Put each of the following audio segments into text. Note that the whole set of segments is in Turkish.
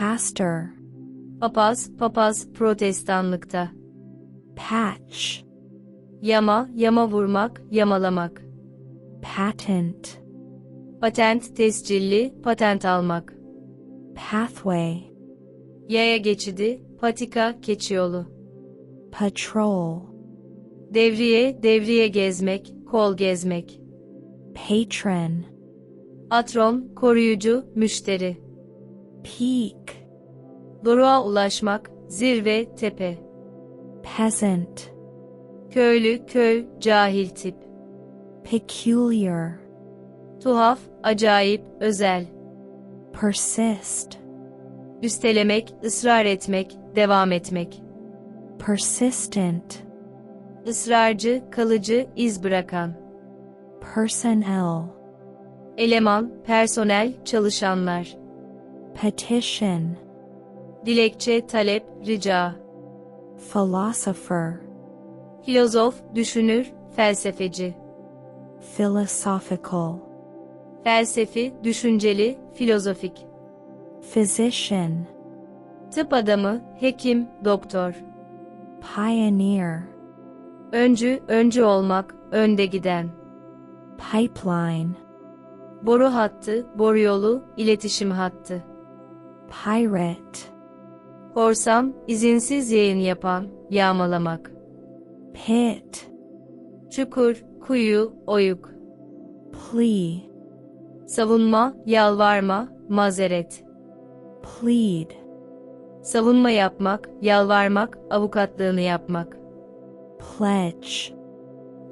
pastor, Papaz, papaz protestanlıkta. patch, Yama, yama vurmak, yamalamak. patent, Patent tescilli, patent almak. pathway, Yaya geçidi, patika, keçiyolu. patrol, Devriye, devriye gezmek, kol gezmek. patron, Atron, koruyucu, müşteri. peak, Doruğa ulaşmak, zirve, tepe. peasant, Köylü, köy, cahil tip. peculiar, Tuhaf, acayip, özel. persist, Üstelemek, ısrar etmek, devam etmek. persistent, Israrcı, kalıcı, iz bırakan. personnel, Eleman, personel, çalışanlar. petition, Dilekçe, talep, rica. philosopher, Filozof, düşünür, felsefeci. philosophical, Felsefi, düşünceli, filozofik. physician, Tıp adamı, hekim, doktor. pioneer, Öncü, öncü olmak, önde giden. pipeline, Boru hattı, boru yolu, iletişim hattı. pirate, Korsan, izinsiz yayın yapan, yağmalamak. pit, Çukur, kuyu, oyuk. plea, Savunma, yalvarma, mazeret. plead, Savunma yapmak, yalvarmak, avukatlığını yapmak. pledge,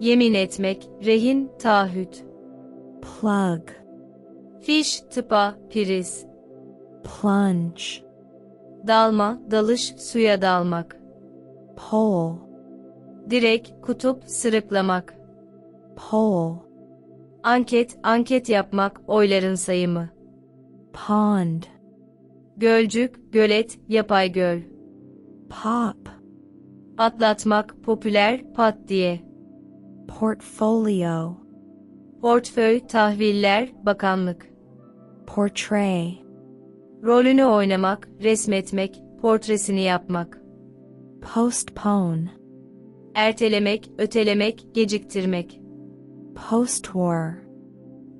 Yemin etmek, rehin, taahhüt. plug, Fiş, tıpa, priz. plunge, Dalma, dalış, suya dalmak. pole, Direk, kutup, sırıklamak. pole, Anket, anket yapmak, oyların sayımı. pond, Gölcük, gölet, yapay göl. pop, Atlatmak, popüler, pat diye. portfolio, Portföy, tahviller, bakanlık. portray, Rolünü oynamak, resmetmek, portresini yapmak. postpone, Ertelemek, ötelemek, geciktirmek. postwar,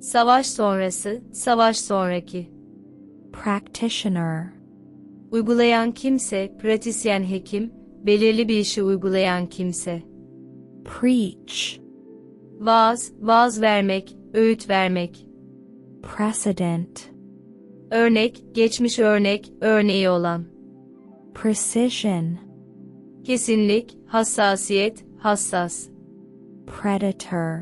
Savaş sonrası, savaş sonraki. practitioner, Uygulayan kimse, pratisyen hekim, belirli bir işi uygulayan kimse. preach, Vaaz, vaaz vermek, öğüt vermek. precedent, Örnek, geçmiş örnek, örneği olan. precision, Kesinlik, hassasiyet, hassas. predator,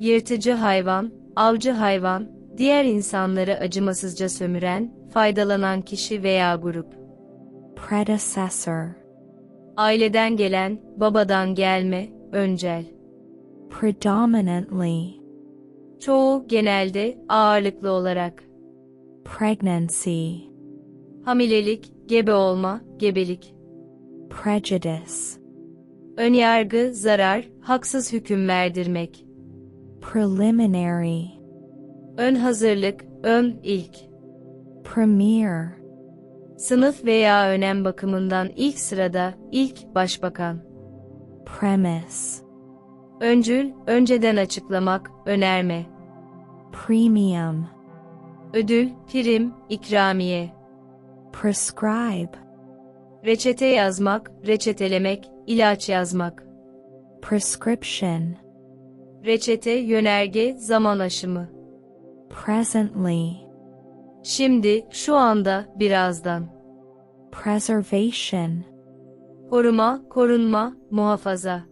Yırtıcı hayvan, avcı hayvan, diğer insanları acımasızca sömüren, faydalanan kişi veya grup. predecessor, Aileden gelen, babadan gelme, öncel. predominantly, Çoğu, genelde, ağırlıklı olarak. Pregnancy, Hamilelik, gebe olma, gebelik. prejudice, Önyargı, zarar, haksız hüküm verdirmek. preliminary, Ön hazırlık, ön ilk. premier, Sınıf veya önem bakımından ilk sırada, ilk başbakan. premise, Öncül, önceden açıklamak, önerme. premium, Ödül, prim, ikramiye. prescribe, Reçete yazmak, reçetelemek, ilaç yazmak. prescription, Reçete, yönerge, zaman aşımı. presently, Şimdi, şu anda, birazdan. preservation, Koruma, korunma, muhafaza.